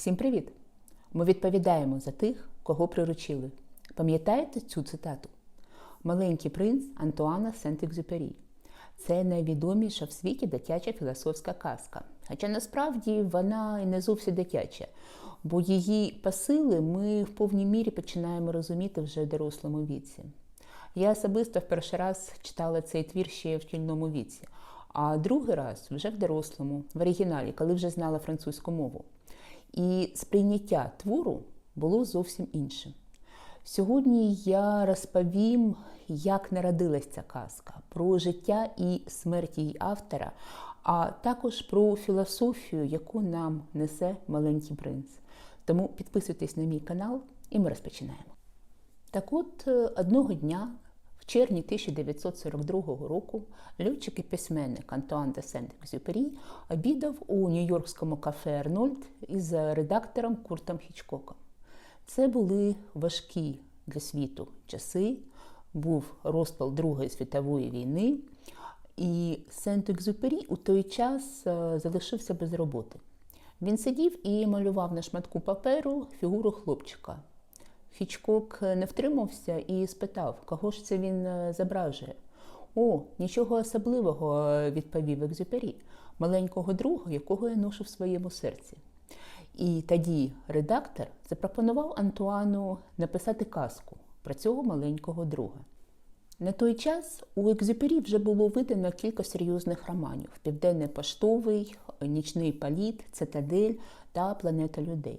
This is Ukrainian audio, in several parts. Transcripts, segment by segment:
Всім привіт! Ми відповідаємо за тих, кого приручили. Пам'ятаєте цю цитату? Маленький принц Антуана Сент-Екзюпері. Це найвідоміша в світі дитяча філософська казка. Хоча насправді вона і не зовсім дитяча, бо її посили ми в повній мірі починаємо розуміти вже в дорослому віці. Я особисто в перший раз читала цей твір ще в шкільному віці, а другий раз вже в дорослому, в оригіналі, коли вже знала французьку мову. І сприйняття твору було зовсім іншим. Сьогодні я розповім, як народилась ця казка, про життя і смерть її автора, а також про філософію, яку нам несе маленький принц. Тому підписуйтесь на мій канал, і ми розпочинаємо. Так от е, одного дня, червні 1942 року, льотчик і письменник Антуан де Сент-Екзюпері обідав у нью-йоркському кафе Арнольд із редактором Куртом Хічкоком. Це були важкі для світу часи, був розпал Другої світової війни, і Сент-Екзюпері у той час е, залишився без роботи. Він сидів і малював на шматку паперу фігуру хлопчика. Хічкок не втримався і спитав, кого ж це він е, зображує. О, нічого особливого, е, відповів Екзюпері, маленького друга, якого я ношу в своєму серці. І тоді редактор запропонував Антуану написати казку про цього маленького друга. На той час у Екзюпері вже було видано кілька серйозних романів: Південний поштовий, Нічний політ, Цитадель та Планета людей.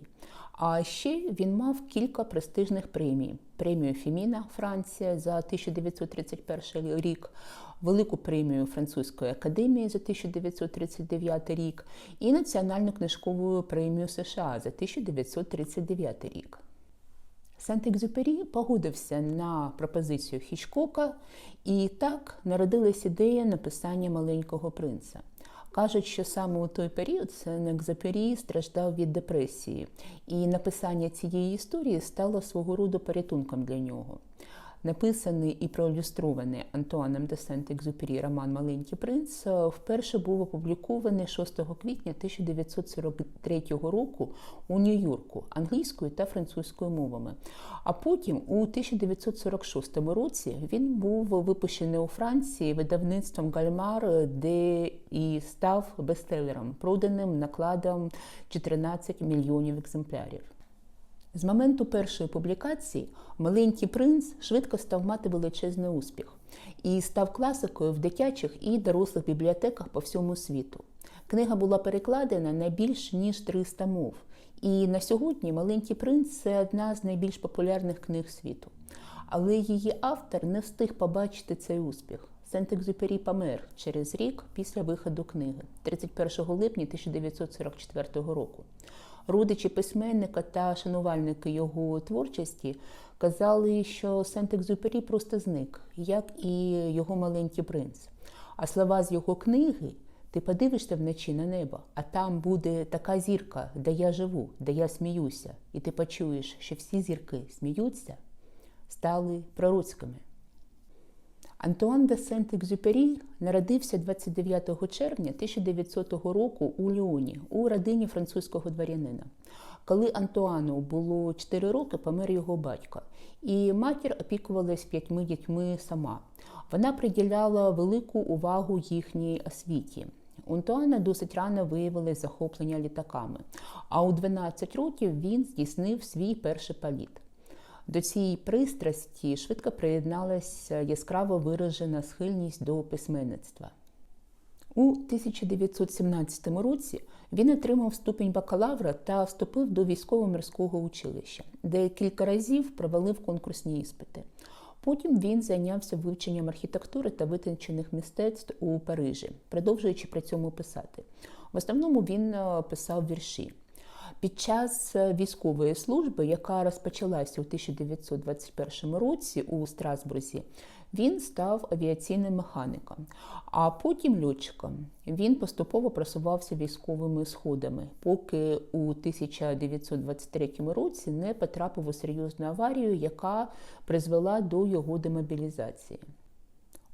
А ще він мав кілька престижних премій: премію Феміна Франція за 1931 рік, велику премію Французької академії за 1939 рік і Національну книжкову премію США за 1939 рік. Сент-Екзюпері погодився на пропозицію Хічкока, і так народилась ідея написання маленького принца. Кажуть, що саме у той період Сенек-Запері страждав від депресії, і написання цієї історії стало свого роду порятунком для нього. Написаний і проілюстрований Антуаном де Сент-Екзюпері роман Маленький принц вперше був опублікований 6 квітня 1943 року у Нью-Йорку англійською та французькою мовами. А потім, у 1946 році, він був випущений у Франції видавництвом Гальмар, де і став бестселером, проданим накладом 14 мільйонів екземплярів. З моменту першої публікації маленький принц швидко став мати величезний успіх і став класикою в дитячих і дорослих бібліотеках по всьому світу. Книга була перекладена на більш ніж 300 мов. І на сьогодні Маленький принц це одна з найбільш популярних книг світу. Але її автор не встиг побачити цей успіх. Сент-Екзюпері помер через рік після виходу книги 31 липня 1944 року. Родичі письменника та шанувальники його творчості казали, що Сент-Екзюпері просто зник, як і його маленький принц. А слова з його книги ти подивишся вночі на небо, а там буде така зірка, де я живу, де я сміюся, і ти почуєш, що всі зірки сміються, стали пророцькими. Антуан де Сент-Екзюпері народився 29 червня 1900 року у Ліоні у родині французького дворянина. Коли Антуану було 4 роки, помер його батько, і матір опікувалась п'ятьми дітьми сама. Вона приділяла велику увагу їхній освіті. У Антуана досить рано виявилось захоплення літаками, а у 12 років він здійснив свій перший політ. До цієї пристрасті швидко приєдналася яскраво виражена схильність до письменництва. У 1917 році він отримав ступінь бакалавра та вступив до військово-морського училища, де кілька разів провалив конкурсні іспити. Потім він зайнявся вивченням архітектури та витончених мистецтв у Парижі, продовжуючи при цьому писати. В основному він писав вірші. Під час військової служби, яка розпочалася у 1921 році у Страсбурзі, він став авіаційним механіком, а потім льотчиком. Він поступово просувався військовими сходами, поки у 1923 році не потрапив у серйозну аварію, яка призвела до його демобілізації.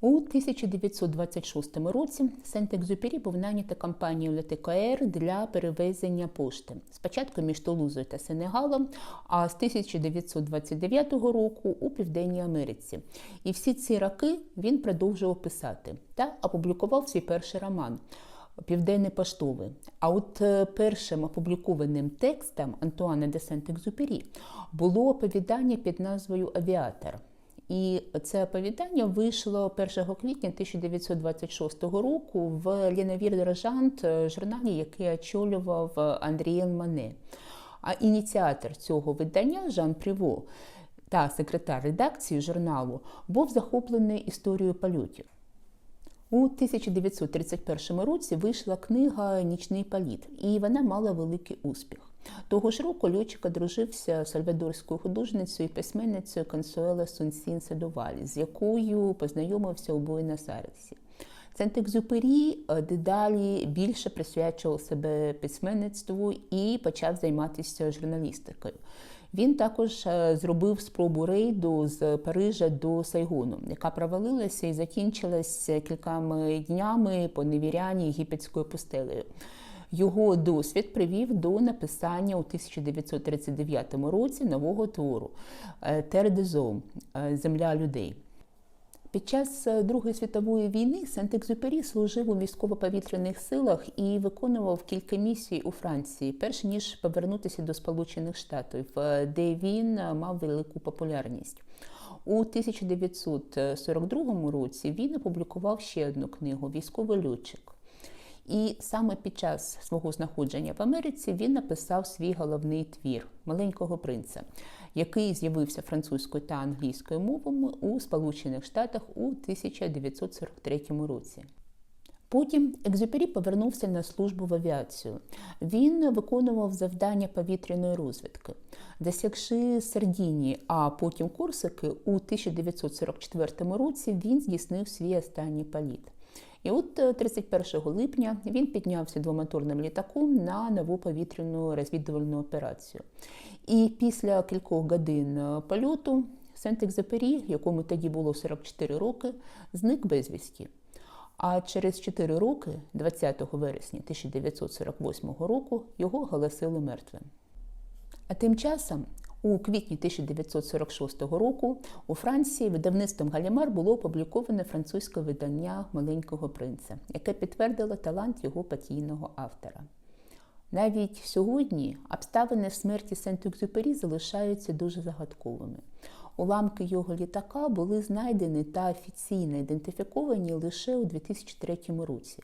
У 1926 році Сент-Екзюпері був найнятий компанією ЛТКР для перевезення пошти. Спочатку між Тулузою та Сенегалом, а з 1929 року у Південній Америці. І всі ці роки він продовжував писати та опублікував свій перший роман. Південний поштовий. А от е, першим опублікованим текстом Антуана де Сент-Екзюпері було оповідання під назвою Авіатор. І це оповідання вийшло 1 квітня 1926 року в Лінавір Дорожант, журналі, який очолював Андрієн Мане. А ініціатор цього видання Жан Приво та секретар редакції журналу був захоплений історією польотів. У 1931 році вийшла книга Нічний політ, і вона мала великий успіх. Того ж року льотчик одружився з сальвадорською художницею і письменницею Консуела Сунсін Седовалі, з якою познайомився у Буенос-Айресі. Сент-Екзюпері дедалі більше присвячував себе письменництву і почав займатися журналістикою. Він також зробив спробу рейду з Парижа до Сайгону, яка провалилася і закінчилася кількома днями по невірянні єгипетською пустелею. Його досвід привів до написання у 1939 році нового твору Тердезом Земля людей. Під час Другої світової війни Сент-Екзюпері служив у військово-повітряних силах і виконував кілька місій у Франції, перш ніж повернутися до Сполучених Штатів, де він мав велику популярність. У 1942 році він опублікував ще одну книгу Військовий льотчик. І саме під час свого знаходження в Америці він написав свій головний твір Маленького принца, який з'явився французькою та англійською мовами у Сполучених Штатах у 1943 році. Потім Екзюпері повернувся на службу в авіацію. Він виконував завдання повітряної розвідки. Досягши Сардінії, а потім Корсики, у 1944 році він здійснив свій останній політ. І от 31 липня він піднявся двомоторним літаком на нову повітряну розвідувальну операцію. І після кількох годин польоту Сент-Екзепері, якому тоді було 44 роки, зник безвісті. А через 4 роки, 20 вересня 1948 року, його оголосили мертвим. А тим часом у квітні 1946 року у Франції видавництвом Галімар було опубліковане французьке видання Маленького принца, яке підтвердило талант його патійного автора. Навіть сьогодні обставини смерті Сент-Екзюпері залишаються дуже загадковими. Уламки його літака були знайдені та офіційно ідентифіковані лише у 2003 році.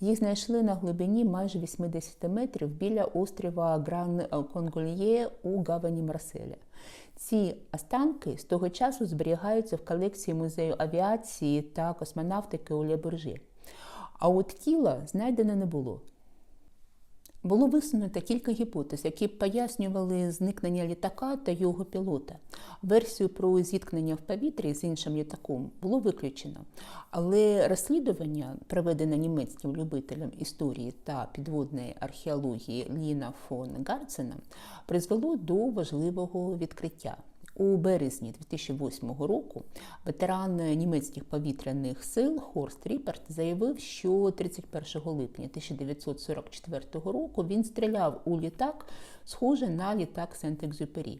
Їх знайшли на глибині майже 80 метрів біля острова Гран Конгольє у гавані Марселя. Ці останки з того часу зберігаються в колекції музею авіації та космонавтики у Лебуржі. А от тіла знайдено не було. Було висунуто кілька гіпотез, які пояснювали зникнення літака та його пілота. Версію про зіткнення в повітрі з іншим літаком було виключено, але розслідування, проведене німецьким любителем історії та підводної археології Ліна фон Гарцена, призвело до важливого відкриття. У березні 2008 року ветеран німецьких повітряних сил Хорст Ріперт заявив, що 31 липня 1944 року він стріляв у літак, схожий на літак Сент-Екзюпері.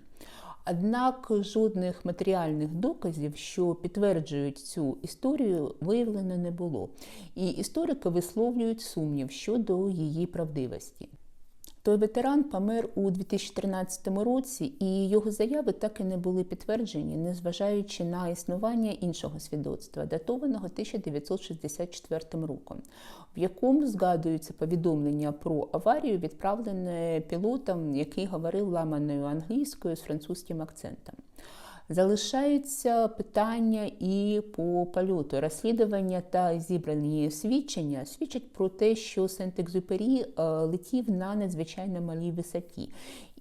Однак жодних матеріальних доказів, що підтверджують цю історію, виявлено не було. І історики висловлюють сумнів щодо її правдивості. Той ветеран помер у 2013 році, і його заяви так і не були підтверджені, незважаючи на існування іншого свідоцтва, датованого 1964 роком, в якому згадуються повідомлення про аварію, відправлене пілотом, який говорив ламаною англійською з французьким акцентом. Залишаються питання і по польоту. Розслідування та зібрані свідчення свідчать про те, що Сент-Екзюпері летів на надзвичайно малій висоті.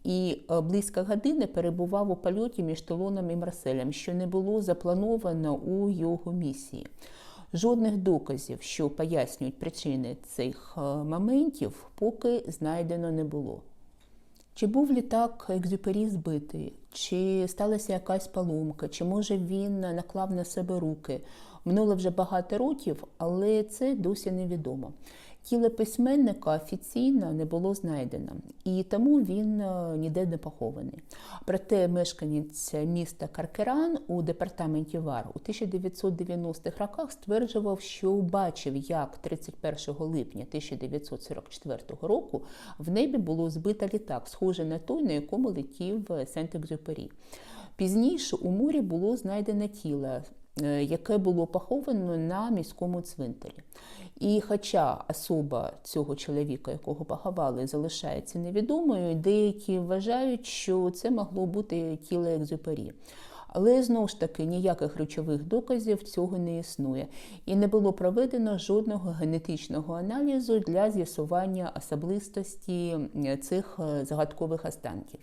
І близько години перебував у польоті між Толоном і Марселем, що не було заплановано у його місії. Жодних доказів, що пояснюють причини цих моментів, поки знайдено не було. Чи був літак Екзюпері збитий, чи сталася якась поломка, чи може він наклав на себе руки. Минуло вже багато років, але це досі невідомо. Тіло письменника офіційно не було знайдено, і тому він е, ніде не похований. Проте мешканець міста Каркеран у департаменті Вар у 1990-х роках стверджував, що бачив, як 31 липня 1944 року в небі було збито літак, схожий на той, на якому летів Сент-Екзюпері. Пізніше у морі було знайдено тіло, яке було поховано на міському цвинтарі. І хоча особа цього чоловіка, якого поховали, залишається невідомою, деякі вважають, що це могло бути тіло Екзюпері. Але знову ж таки ніяких речових доказів цього не існує, і не було проведено жодного генетичного аналізу для з'ясування особистості цих е, загадкових останків.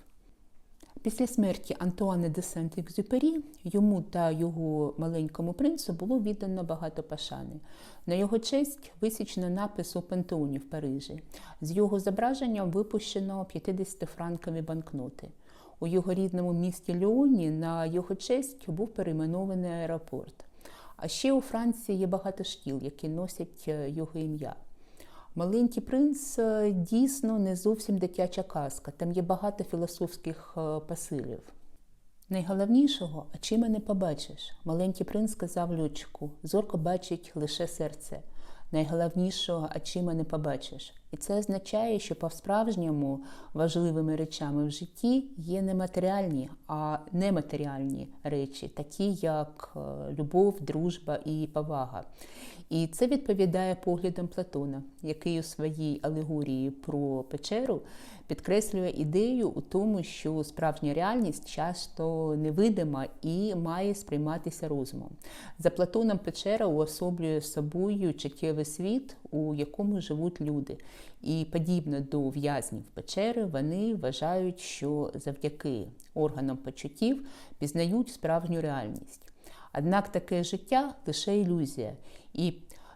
Після смерті Антуани де Сент-Екзюпері йому та його маленькому принцу було віддано багато пошани. На його честь висічено напис у пантеоні в Парижі. З його зображенням випущено 50-франкові банкноти. У його рідному місті Леоні на його честь був перейменований аеропорт. А ще у Франції є багато шкіл, які носять е, його ім'я. Маленький принц е, дійсно не зовсім дитяча казка, там є багато філософських е, посилів. Найголовнішого очима не побачиш. Маленький принц сказав лючку, зорко бачить лише серце. Найголовнішого очима не побачиш. І це означає, що по-справжньому важливими речами в житті є не матеріальні, а нематеріальні речі, такі як е, любов, дружба і повага. І це відповідає поглядам Платона, який у своїй алегорії про печеру підкреслює ідею у тому, що справжня реальність часто невидима і має сприйматися розумом. За Платоном печера уособлює собою чуттєвий світ, у якому живуть люди. І подібно до в'язнів печери, вони вважають, що завдяки органам почуттів пізнають справжню реальність. Однак таке життя лише ілюзія, і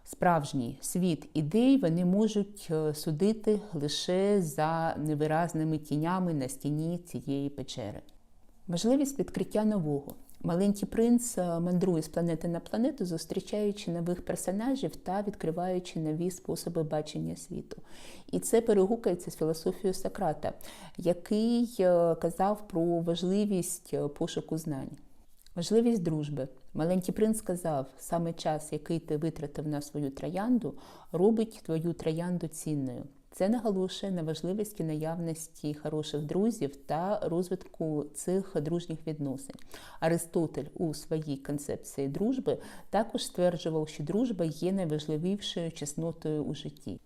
справжній світ ідей вони можуть е, судити лише за невиразними тінями на стіні цієї печери. Можливість відкриття нового. Маленький принц е, мандрує з планети на планету, зустрічаючи нових персонажів та відкриваючи нові способи бачення світу. І це перегукається з філософією Сократа, який е, казав про важливість пошуку знань. Важливість дружби. Маленький принц сказав, саме час, який ти витратив на свою троянду, робить твою троянду цінною. Це наголошує на важливості наявності хороших друзів та розвитку цих дружніх відносин. Аристотель у своїй концепції дружби також стверджував, що дружба є найважливішою чеснотою у житті.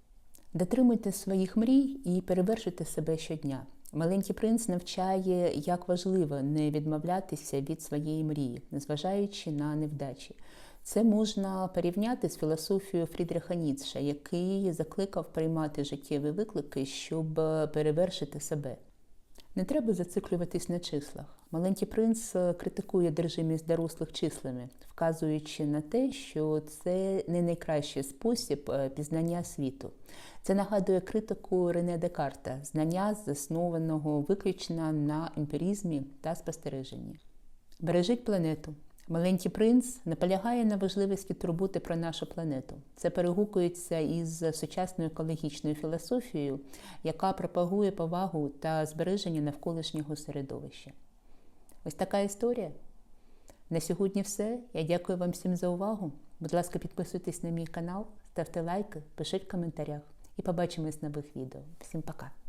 Дотримуйте своїх мрій і перевершуйте себе щодня. Маленький принц навчає, як важливо не відмовлятися від своєї мрії, незважаючи на невдачі. Це можна порівняти з філософією Фрідриха Ніцша, який закликав приймати життєві виклики, щоб перевершити себе. Не треба зациклюватись на числах. Маленький принц критикує держимість дорослих числами, вказуючи на те, що це не найкращий спосіб пізнання світу. Це нагадує критику Рене Декарта, знання, заснованого виключно на емпірізмі та спостереженні. Бережіть планету. Маленький принц наполягає на важливості турботи про нашу планету. Це перегукується із сучасною екологічною філософією, яка пропагує повагу та збереження навколишнього середовища. Ось така історія. На сьогодні все. Я дякую вам всім за увагу. Будь ласка, підписуйтесь на мій канал, ставте лайки, пишіть в коментарях і побачимось в нових відео. Всім пока!